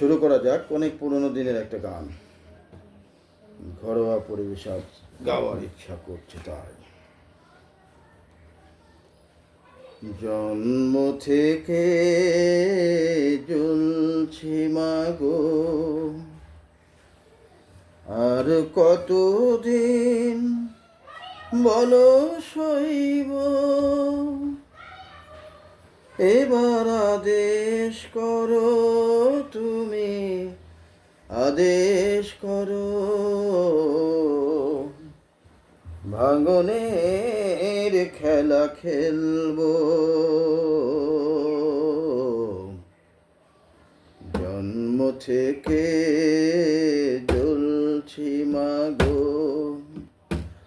শুরু করা যাক অনেক পুরনো দিনের একটা গান। ঘরোয়া পরিবেশ গাওয়ার ইচ্ছা করছে তাই। জন্ম থেকে জ্বলছি মাগো। আর কতদিন বলো শৈব। এবার আদেশ করো তুমি। আদেশ করো। ভাঙনের খেলা খেলব। জন্ম থেকে জ্বলছি মাগো।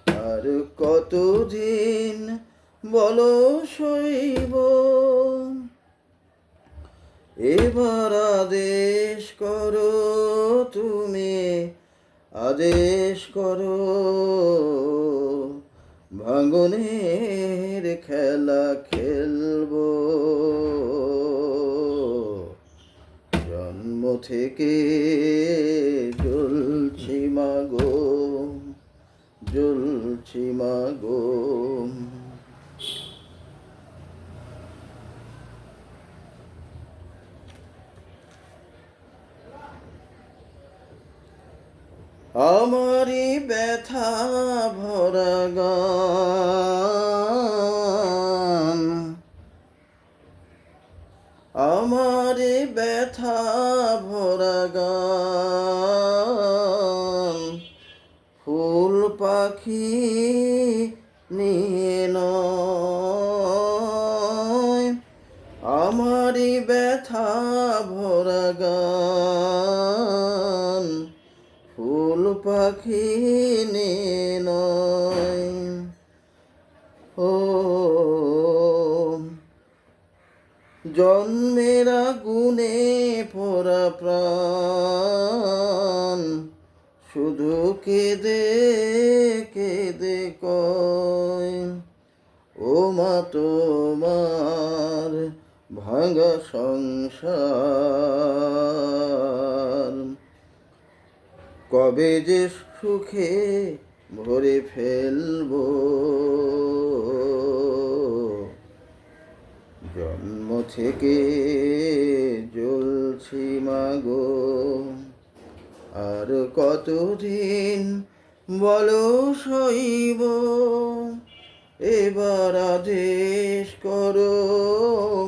আর কতদিন বলো শৈব। এবার আদেশ করো তুমি, আদেশ করো। ভাঙনের খেলা খেলব। জন্ম থেকে জ্বলছি মাগো জ্বলছি মাগো আমারই ব্যথা ভরা গান। আমারই ব্যথা ভরা ফুল পাখি নিয়ে নয়। আমারই ব্যথা ভরা গান। পাখি নয় ও জন্মের গুণে পরা প্রাণ, শুধু কেঁদে কেঁদে কয়। ও মা তোমার ভাঙা সংসার। কবে যে সুখে ভরে ফেলব। জন্ম থেকে জ্বলছি মাগো। আর কতদিন বলো সইব? এবার আদেশ করো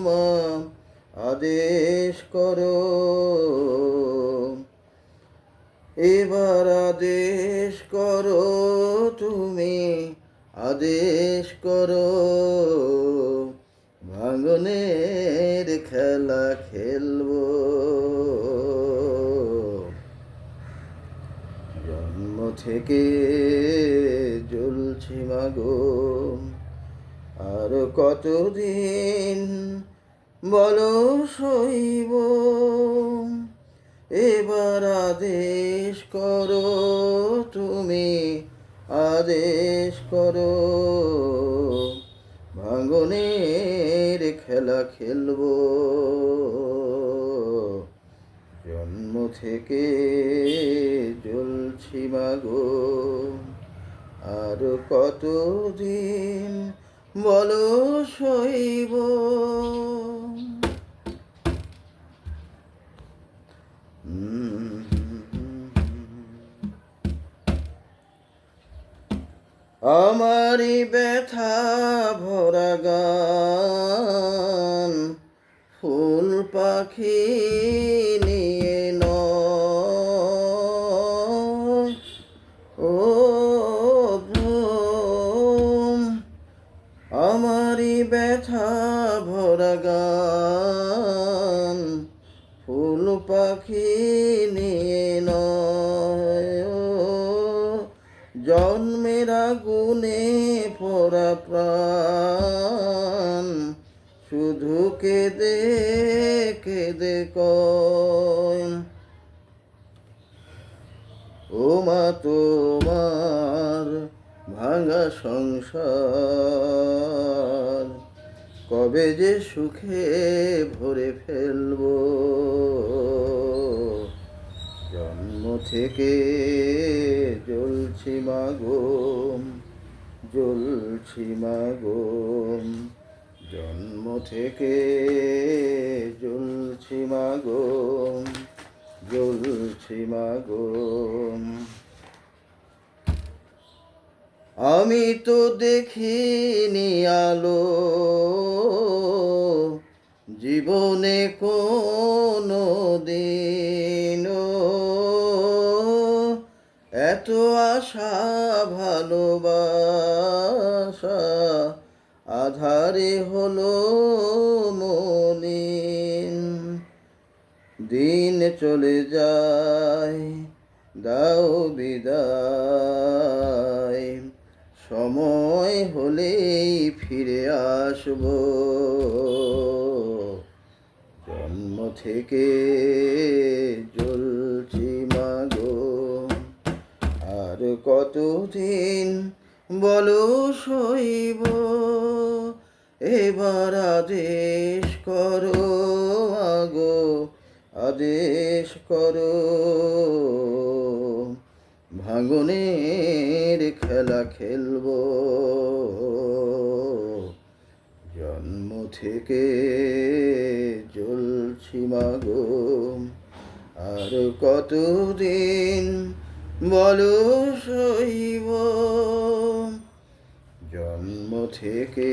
মা, আদেশ করো। এবার আদেশ করো তুমি, আদেশ করো। ভাঙনের খেলা খেলব। জন্ম থেকে জ্বলছি মাগো। আর কতদিন বলো সইব এবার আদেশ করো তুমি, আদেশ করো। ভাঙনের খেলা খেলব। জন্ম থেকে জ্বলছি মাগো। আর কতদিন বলো সইব আমারই ব্যথা ভরা গান, ফুল পাখি নিয়ে ন ও আমারই ব্যথা ভরা গান, ফুল পাখি নিয়ে নয়। আগুনে পরা প্রাণ শুধু কেঁদে কেঁদে কয়। ও মা তোমার ভাঙা সংসার, কবে যে সুখে ভরে ফেলব। জন্ম থেকে জ্বলছি মাগো জ্বলছি মাগো জন্ম থেকে জ্বলছি মাগো জ্বলছি মাগো আমি তো দেখিনি আলো, জীবনে কোনো দিন এত আশা, ভালোবাসা, আধারে হলো মলিন। দিন চলে যায়, দাও বিদায়। সময় হলেই ফিরে আসব। জন্ম থেকে জ্বলছি কতদিন বলো সইব এবার আদেশ করো আগো, আদেশ করো। ভাঙনের খেলা খেলব। জন্ম থেকে জ্বলছি মাগো। আর কতদিন বলো সইব জন্ম থেকে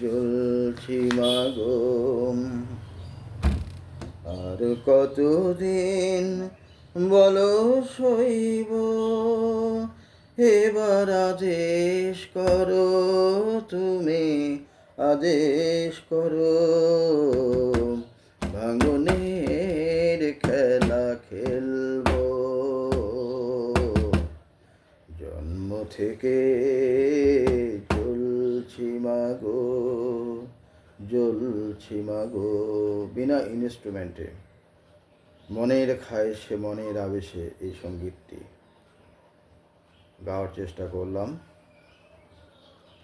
জ্বলছি মাগো। আর কতদিন বলো সইব এবার আদেশ করো, তুমি আদেশ করো। থেকে জ্বলছি মাগো জ্বলছি মাগো বিনা ইনস্ট্রুমেন্টে মনের খায়েশে মনের আবেশে এই সঙ্গীতটি। গাওয়ার চেষ্টা করলাম।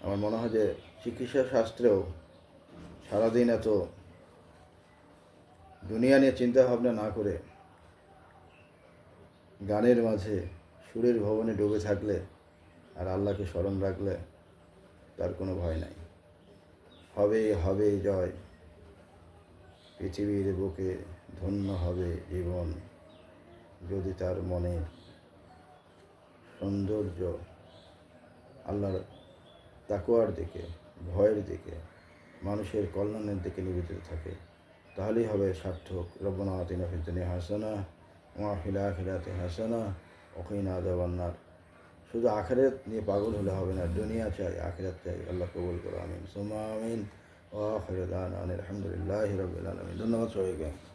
আমার মনে হয় যে চিকিৎসা শাস্ত্রেও সারাদিন এত দুনিয়া নিয়ে চিন্তা ভাবনা না করে গানের মাঝে সুরের ভবনে ডুবে থাকলে আর আল্লাহকে স্মরণ রাখলে তার কোনো ভয় নাই। হবে হবে জয়। পৃথিবীর বুকে ধন্য হবে জীবন যদি তার মনে সৌন্দর্য আল্লাহর তাকুয়ার দিকে, ভয়ের দিকে, মানুষের কল্যাণের দিকে নিবেদিত থাকে, তাহলেই হবে সার্থক। রব্বনা আতিনা হাসানা, ওয়া ফিল আখিরাতি হাসানা ওকিনা আযাবান্নার শুধু আখেরাত নিয়ে পাগল হলে হবে না, দুনিয়া চাই, আখেরাত চাই, আল্লাহ কবুল করো, আমিন। সোমা আমিন। ও আখিরু দাওয়ানা আনিল হামদুলিল্লাহি রাব্বিল আলামিন। ধন্যবাদ সবাইকে।